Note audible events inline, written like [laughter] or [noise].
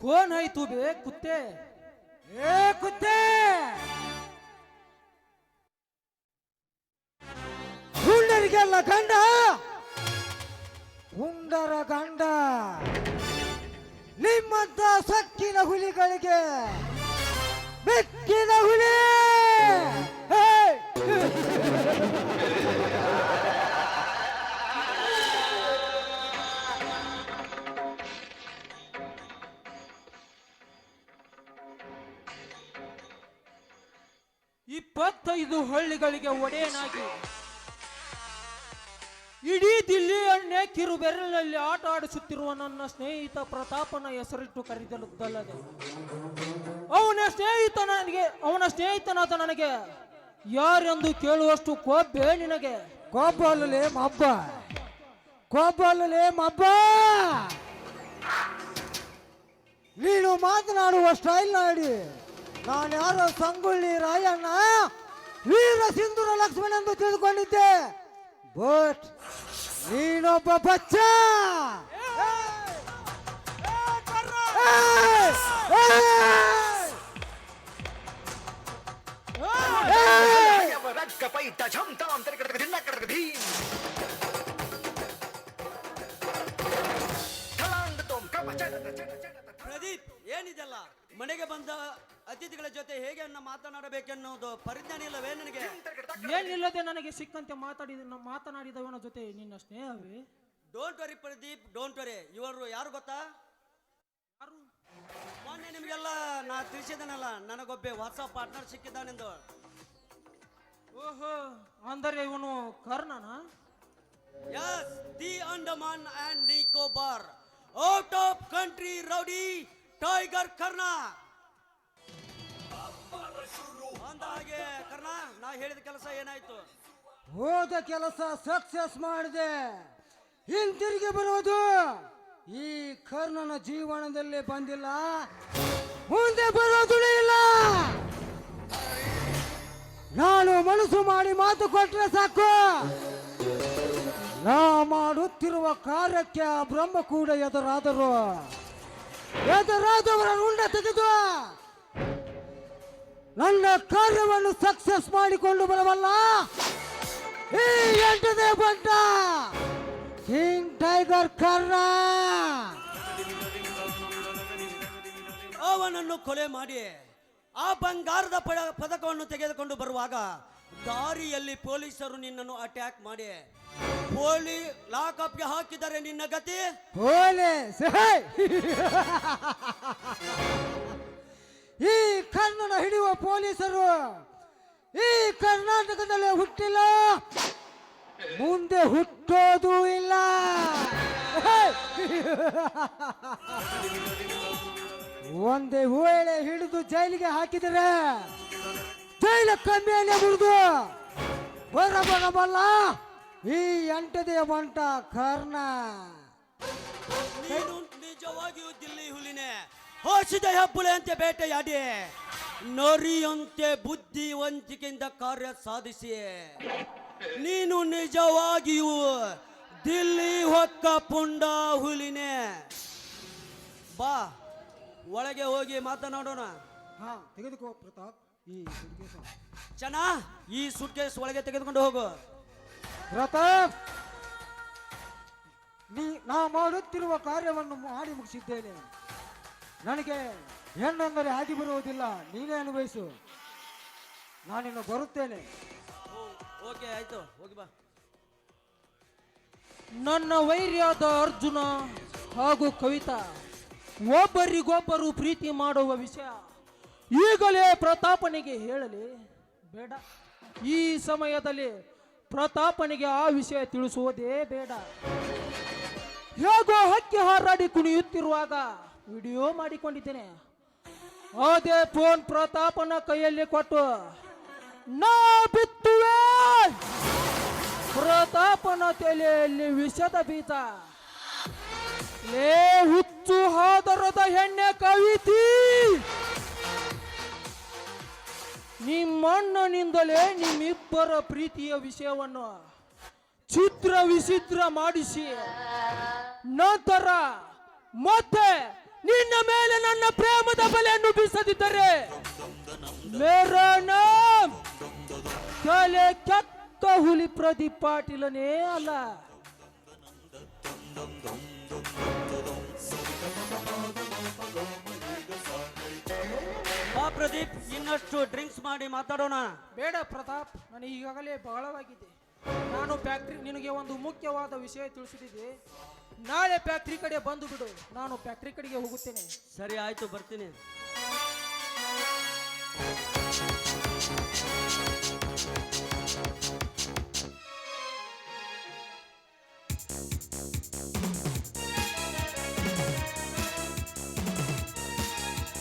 Cone high ತು ಬೇ ಕುತ್ತೆ ಏ ಕುತ್ತೆ ಹುಂಡರಿಗೆಲ್ಲ ಗಂಡ? ಹುಂಗರ ಗಂಡ. ನಿಮ್ಮಂತ ಸಕ್ಕಿನ ಹುಲಿಗಳಿಗೆ ಬೆಕ್ಕಿನ ಹುಲಿ! ಇಪ್ಪತ್ತೈದು ಹಳ್ಳಿಗಳಿಗೆ ಒಡೆಯನಾಗಿ ಇಡೀ ದಿಲ್ಲಿಯನ್ನೇ ಕಿರುಬೆರಳಿನಲ್ಲಿ ಆಟ ಆಡಿಸುತ್ತಿರುವ ನನ್ನ ಸ್ನೇಹಿತ ಪ್ರತಾಪನ ಹೆಸರಿಟ್ಟು ಕರೆದಲ್ಲದೆ ಅವನ ಸ್ನೇಹಿತ ನನಗೆ, ಅವನ ಸ್ನೇಹಿತನಾದ ನನಗೆ, ಯಾರೆಂದು ಕೇಳುವಷ್ಟು ಕೋಪೆ ನಿನಗೆ. ಕೋಪಲ್ಲೇ ಮಬ್ಬ ಕೋಪಲ್ಲೇ ಮಬ್ಬ ನೀನು ಮಾತನಾಡುವ ಸ್ಟೈಲ್ ನೋಡಿ. ನಾನು ಯಾರೋ ಸಂಗೊಳ್ಳಿ ರಾಯಣ್ಣ ವೀರ ಸಿಂಧೂರ ಲಕ್ಷ್ಮಣ ಎಂದು ತಿಳಿದುಕೊಂಡಿದ್ದೆ. ಬಟ್ ನೀನೊಬ್ಬ ಬಚ್ಚ! ರಕ್ಕಪೈತ ಝಂ ತಾಂ ತರಕಡಕ ಧಿನ್ನ ಕಡಕ ಧೀಂ ಠಲಾಂಗ್ ತೋಂ ಕಪ ಪ್ರದೀಪ್, ಏನಿದೆಲ್ಲ ಮನೆಗೆ ಬಂದ ಅತಿಥಿಗಳ ಜೊತೆ ಹೇಗೆ ಅನ್ನ ಮಾತನಾಡಬೇಕೆನ್ನುವುದು ಪರಿಜ್ಞಾನ ಇಲ್ಲವೇ ನನಗೆ ಏನಿಲ್ಲದೆ ನನಗೆ ಸಿಕ್ಕಂತೆ ಮಾತಾಡಿದ ಮಾತನಾಡಿದವನ ಜೊತೆ ನಿನ್ನ ಸ್ನೇಹವೇ? Don't worry Pradeep don't worry ಇವರು ಯಾರು ಗೊತ್ತಾ? ಯಾರು? ಮೊನ್ನೆ ನಿಮಗೆಲ್ಲ ನಾ ತಿಳಿಸಿದನಲ್ಲ ನನಗೊಬ್ಬ ವಾಟ್ಸಪ್ ಪಾರ್ಟ್ನರ್ ಸಿಕ್ಕಿದ್ದಾನೆಂದು. ಓಹೋ ಅಂದರೆ ಇವನು ಕರ್ಣನ? Yes the Andaman and Nicobar out of country rowdy tiger Karna ಅಂದ ಹಾಗೆ ಕರ್ಣ ನಾ ಹೇಳಿದ ಕೆಲಸ ಏನಾಯ್ತು? ಹೋದ ಕೆಲಸ ಸಕ್ಸಸ್ ಮಾಡಿದೆ. ಹಿಂತಿರುಗಿ ಬರೋದು. ಈ ಕರ್ಣನ ಜೀವನದಲ್ಲಿ ಬಂದಿಲ್ಲ. ಮುಂದೆ ಬರೋದು ಇಲ್ಲ. ನಾನು ಮನಸ್ಸು ಮಾಡಿ ಮಾತು ಕೊಟ್ಟರೆ ಸಾಕು. ನಾ ಮಾಡುತ್ತಿರುವ ಕಾರ್ಯಕ್ಕೆ ಆ ಬ್ರಹ್ಮ ಕೂಡ ಎದುರಾದರು. ಎದುರಾದವರ ಉಂಡ ತೆಗೆದು ನನ್ನ ಕಾರ್ಯವನ್ನು ಸಕ್ಸಸ್ ಮಾಡಿಕೊಂಡು ಬರಬಲ್ಲ ಈ ಎಂಟನೇ ಬಂಟ ಕಿಂಗ್ ಟೈಗರ್ ಕರ್ಣ ಅವನನ್ನು ಕೊಲೆ ಮಾಡಿ ಆ ಬಂಗಾರದ ಪಡ ಪದಕವನ್ನು ತೆಗೆದುಕೊಂಡು ಬರುವಾಗ ದಾರಿಯಲ್ಲಿ ಪೊಲೀಸರು ನಿನ್ನನ್ನು ಅಟ್ಯಾಕ್ ಮಾಡಿ. ಪೋಲಿ ಲಾಕಪ್ಗೆ ಹಾಕಿದರೆ ನಿನ್ನ ಗತಿ? ಪೊಲೀಸ್ [laughs] ಪೊಲೀಸರು, ಈ ಕರ್ನಾಟಕದಲ್ಲಿ ಹುಟ್ಟಿಲ್ಲ, ಮುಂದೆ ಹುಟ್ಟೋದು ಇಲ್ಲ. ಒಂದೇ ವೇಳೆ ಹಿಡಿದು ಜೈಲಿಗೆ ಹಾಕಿದರೆ ಜೈಲ ಕಮ್ಮಿಯನ್ನೇ ಬಿಡುದು ಬರ ಬರಬಲ್ಲ ಈ ಎಂಟದೇ ಬಂಟ ಕರ್ಣ. ನೀನು ನಿಜವಾಗಿಯೂ ದಿಲ್ಲಿ ಹುಲಿನೇ. ಹೋಸಿದ ಹೆಬ್ಬುಲೆ ಅಂತೆ ಬೇಟೆಯಾಡಿ. ನರಿಯಂತೆ ಬುದ್ಧಿವಂತಿಕೆಯಿಂದ ಕಾರ್ಯ ಸಾಧಿಸಿ ನೀನು ನಿಜವಾಗಿಯೂ ದಿಲ್ಲಿ ಹೊಕ್ಕ ಪುಂಡ ಹುಲಿನೇ. ಬಾ ಒಳಗೆ ಹೋಗಿ ಮಾತನಾಡೋಣ. ಹಾ ತೆಗೆದುಕೋ ಪ್ರತಾಪ್ ಈ ಸುಟ್ಕೇಸು. ಚೆನ್ನ ಈ ಸುಟ್ಕೇಸ್ ಒಳಗೆ ತೆಗೆದುಕೊಂಡು ಹೋಗು. ಪ್ರತಾಪ್! ನೀ ನಾ ಮಾಡುತ್ತಿರುವ ಕಾರ್ಯವನ್ನು ಮಾಡಿ ಮುಗಿಸಿದ್ದೇನೆ. ನನಗೆ ಹೆಣ್ಣೆಂದರೆ ಆಗಿ ಬರುವುದಿಲ್ಲ. ನೀನೇ ಅನುಭವಿಸು. ನಾನಿನ್ನು ಬರುತ್ತೇನೆ. ಓಕೆ ಆಯ್ತು. ಹೋಗಿ ಬಾ. ನನ್ನ ವೈರ್ಯಾದ ಅರ್ಜುನ ಹಾಗೂ ಕವಿತಾ ಒಬ್ಬರಿಗೊಬ್ಬರು ಪ್ರೀತಿ ಮಾಡುವ ವಿಷಯ ಈಗಲೇ ಪ್ರತಾಪನಿಗೆ ಹೇಳಲಿ. ಬೇಡ. ಈ ಸಮಯದಲ್ಲಿ ಪ್ರತಾಪನಿಗೆ ಆ ವಿಷಯ ತಿಳಿಸುವುದೇ ಬೇಡ. ಹೇಗೋ ಹಕ್ಕಿ ಹಾರಾಡಿ ಕುಣಿಯುತ್ತಿರುವಾಗ ವಿಡಿಯೋ ಮಾಡಿಕೊಂಡಿದ್ದೇನೆ. ಅದೇ ಫೋನ್ ಪ್ರತಾಪನ ಕೈಯಲ್ಲಿ ಕೊಟ್ಟು, ನಾ ಬಿತ್ತುವೆ! ಪ್ರತಾಪನ ತಲೆಯಲ್ಲಿ ವಿಷದ ಬೀಜ. ಲೇ, ಹುಚ್ಚು ಹಾದರದ ಹೆಣ್ಣೆ ಕವಿತಿ! ನಿಮ್ಮಣ್ಣನಿಂದಲೇ ನಿಮ್ಮಿಬ್ಬರ ಪ್ರೀತಿಯ ವಿಷಯವನ್ನು ಚಿತ್ರ ವಿಚಿತ್ರ ಮಾಡಿಸಿ, ನಂತರ ಮತ್ತೆ ನಿನ್ನ ಮೇಲೆ ನನ್ನ ಪ್ರೇಮದ ಬಲೆಯನ್ನು ಬೀಸದಿದ್ದರೆ ಕಲೆ ತಲೆ ಕೆಟ್ಟ ಹುಲಿ ಪ್ರದೀಪ್ ಪಾಟೀಲನೇ ಅಲ್ಲ. ಬಾ ಪ್ರದೀಪ್ ಇನ್ನಷ್ಟು ಡ್ರಿಂಕ್ಸ್ ಮಾಡಿ ಮಾತಾಡೋಣ. ಬೇಡ ಪ್ರತಾಪ್ ನಾನು ಈಗಾಗಲೇ ಬಹಳವಾಗಿದೆ. ನಾನು ಫ್ಯಾಕ್ಟ್ರಿ, ನಿನಗೆ ಒಂದು ಮುಖ್ಯವಾದ ವಿಷಯ ತಿಳಿಸಿದ್ದೀವಿ ನಾಳೆ ಫ್ಯಾಕ್ಟ್ರಿ ಕಡೆ ಬಂದು ಬಿಡು. ನಾನು ಫ್ಯಾಕ್ಟ್ರಿ ಕಡೆಗೆ ಹೋಗುತ್ತೇನೆ. ಸರಿ, ಆಯ್ತು, ಬರ್ತೀನಿ.